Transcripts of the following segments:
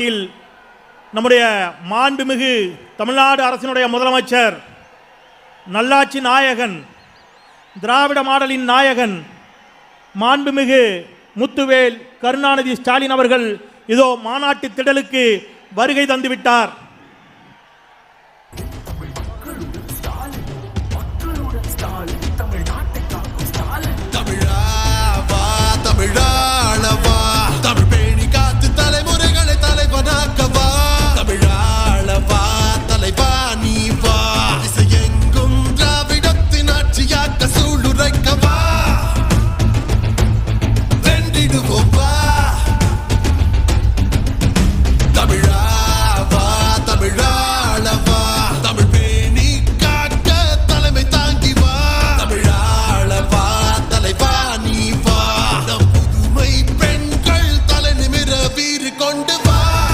மாநாட்டில் நம்முடைய மாண்புமிகு தமிழ்நாடு அரசினுடைய முதலமைச்சர் நல்லாட்சி நாயகன் திராவிட மாடலின் நாயகன் மாண்புமிகு முத்துவேல் கருணாநிதி ஸ்டாலின் அவர்கள் இதோ மாநாட்டு திடலுக்கு வருகை தந்துவிட்டார்.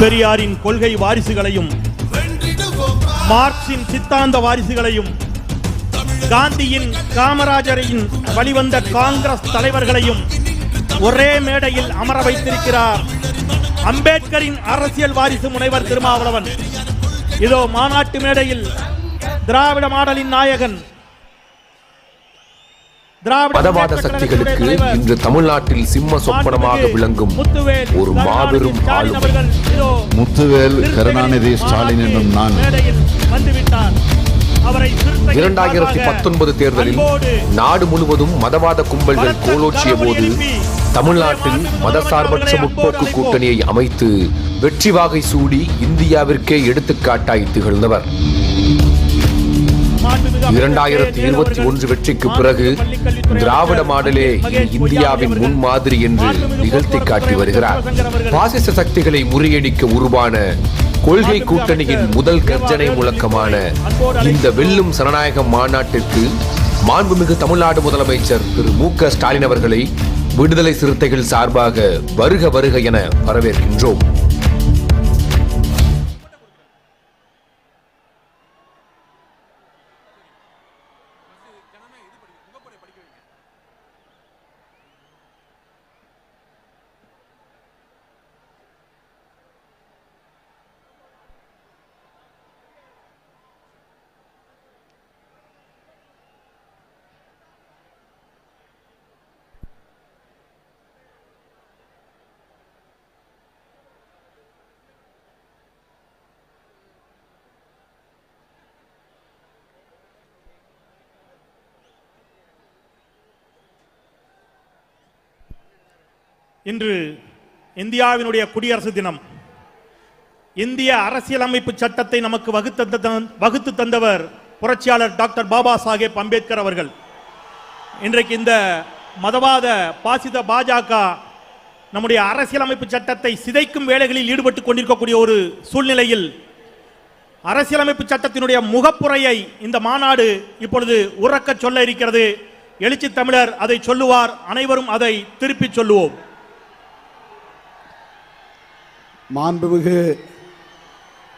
பெரியாரின் கொள்கை வாரிசுகளையும் மார்க்சின் சித்தாந்த வாரிசுகளையும் காந்தியின் காமராஜரின் வழிவந்த காங்கிரஸ் தலைவர்களையும் ஒரே மேடையில் அமர வைத்திருக்கிறார் அம்பேத்கரின் அரசியல் வாரிசு முனைவர் திருமாவளவன். இதோ மாநாட்டு மேடையில் திராவிட மாடலின் நாயகன் மதவாத சக்திகளுக்கு இன்று தமிழ்நாட்டில் சிம்ம சொப்பனமாக விளங்கும் ஒரு மாபெரும் ஆளுமை. முத்துவேல் கருணாநிதி ஸ்டாலின் என்னும் நான். இரண்டாயிரத்தி பத்தொன்பது தேர்தலில் நாடு முழுவதும் மதவாத கும்பல்கள் கோலோச்சிய போது தமிழ்நாட்டில் மதசார்பற்ற முற்போக்கு கூட்டணியை அமைத்து வெற்றி வாகை சூடி இந்தியாவிற்கே எடுத்துக்காட்டாய் திகழ்ந்தவர். இரண்டாயிரத்தி இருபத்தி ஒன்று வெற்றிக்கு பிறகு திராவிட மாடலே இந்தியாவின் முன்மாதிரி என்று நிகழ்த்தி காட்டி வருகிறார். பாசிச சக்திகளை முறியடிக்க உருவான கொள்கை கூட்டணியின் முதல் கர்ஜனை முழக்கமான இந்த வெல்லும் சனநாயக மாநாட்டிற்கு மாண்புமிகு தமிழ்நாடு முதலமைச்சர் திரு மு க ஸ்டாலின் அவர்களை விடுதலை சிறுத்தைகள் சார்பாக வருக வருக என வரவேற்கின்றோம். இன்று இந்தியாவினுடைய குடியரசு தினம். இந்திய அரசியலமைப்பு சட்டத்தை நமக்கு வகுத்து வகுத்து தந்தவர் புரட்சியாளர் டாக்டர் பாபா சாஹேப் அம்பேத்கர் அவர்கள். இன்றைக்கு இந்த மதவாத பாசித பாஜக நம்முடைய அரசியலமைப்பு சட்டத்தை சிதைக்கும் வேலைகளில் ஈடுபட்டு கொண்டிருக்கக்கூடிய ஒரு சூழ்நிலையில் அரசியலமைப்பு சட்டத்தினுடைய முகப்புரையை இந்த மாநாடு இப்பொழுது உறக்கச் சொல்ல இருக்கிறது. எழுச்சி தமிழர் அதை சொல்லுவார் அனைவரும் அதை திருப்பிச் சொல்லுவோம். மாண்புமிகு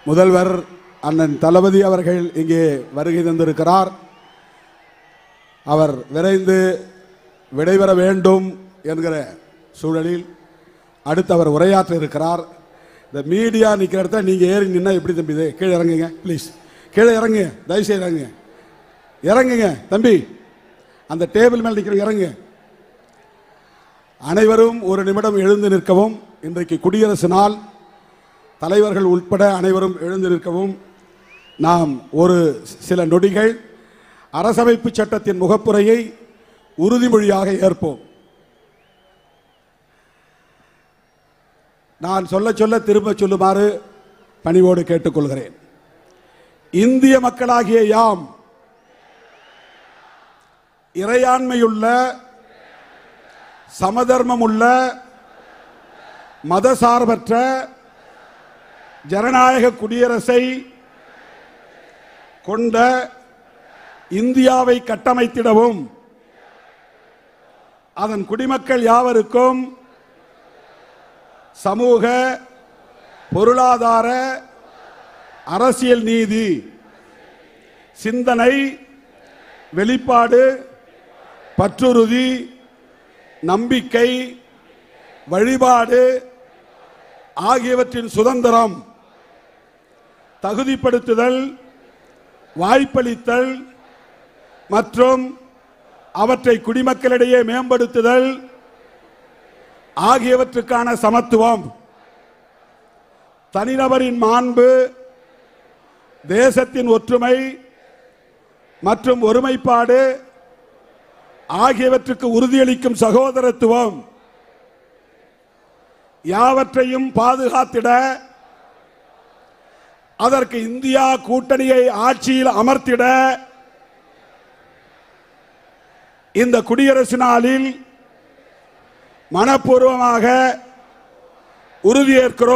முதல்வர் அண்ணன் தளபதி அவர்கள் இங்கே வருகை தந்திருக்கிறார். அவர் விரைந்து விடைபெற வேண்டும் என்கிற சூழலில் அடுத்து அவர் உரையாற்ற இருக்கிறார். இந்த மீடியா நிற்கிற இடத்த நீங்கள் ஏறி நின்னா எப்படி தம்பி இது? கீழே இறங்குங்க ப்ளீஸ் கீழே இறங்குங்க தயவுசெய்து இறங்குங்க. இறங்குங்க தம்பி. அந்த டேபிள் மேல் நிற்கிற இறங்குங்க. அனைவரும் ஒரு நிமிடம் எழுந்து நிற்கவும் இன்றைக்கு குடியரசு நாள். தலைவர்கள் உட்பட அனைவரும் எழுந்து நிற்கவும் நாம் ஒரு சில நொடிகள் அரசமைப்பு சட்டத்தின் முகப்புரையை உறுதிமொழியாக ஏற்போம். நான் சொல்ல சொல்ல திரும்ப சொல்லுமாறு பணிவோடு கேட்டுக்கொள்கிறேன். இந்திய மக்களாகிய யாம் இறையாண்மையுள்ள சமதர்மமுள்ள மதசார்பற்ற ஜனநாயக குடியரசை கொண்ட இந்தியாவை கட்டமைத்திடவும் அதன் குடிமக்கள் யாவருக்கும் சமூக பொருளாதார அரசியல் நீதி சிந்தனை வெளிப்பாடு பற்றுறுதி நம்பிக்கை வழிபாடு ஆகியவற்றின் சுதந்திரம் தகுதிப்படுத்துதல் வாய்ப்பளித்தல் மற்றும் அவற்றை குடிமக்களிடையே மேம்படுத்துதல் ஆகியவற்றுக்கான சமத்துவம். தனிநபரின் மாண்பு தேசத்தின் ஒற்றுமை மற்றும் ஒருமைப்பாடு ஆகியவற்றுக்கு உறுதியளிக்கும் சகோதரத்துவம். யாவற்றையும் பாதுகாத்திட அதற்கு இந்தியா கூட்டணியை ஆட்சியில் அமர்த்திட இந்த குடியரசு நாளில் மனப்பூர்வமாக உறுதியேற்கிறோம்.